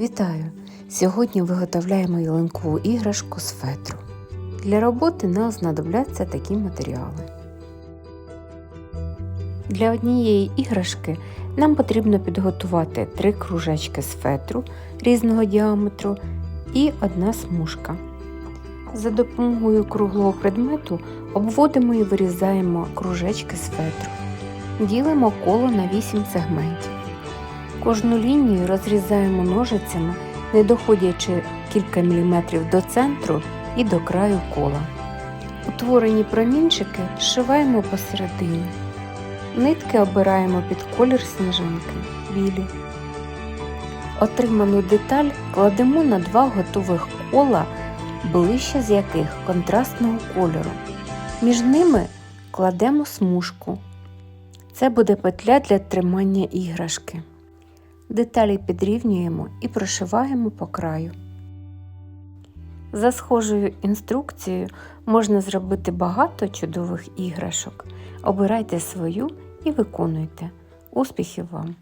Вітаю! Сьогодні виготовляємо ялинкову іграшку з фетру. Для роботи нам знадобляться такі матеріали. Для однієї іграшки нам потрібно підготувати три кружечки з фетру різного діаметру і одна смужка. За допомогою круглого предмету обводимо і вирізаємо кружечки з фетру. Ділимо коло на 8 сегментів. Кожну лінію розрізаємо ножицями, не доходячи кілька міліметрів до центру і до краю кола. Утворені промінчики зшиваємо посередині. Нитки обираємо під колір сніжинки білі. Отриману деталь кладемо на два готових кола, ближче з яких контрастного кольору. Між ними кладемо смужку. Це буде петля для тримання іграшки. Деталі підрівнюємо і прошиваємо по краю. За схожою інструкцією можна зробити багато чудових іграшок. Обирайте свою і виконуйте. Успіхів вам!